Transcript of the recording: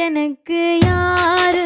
எனக்கு யாரு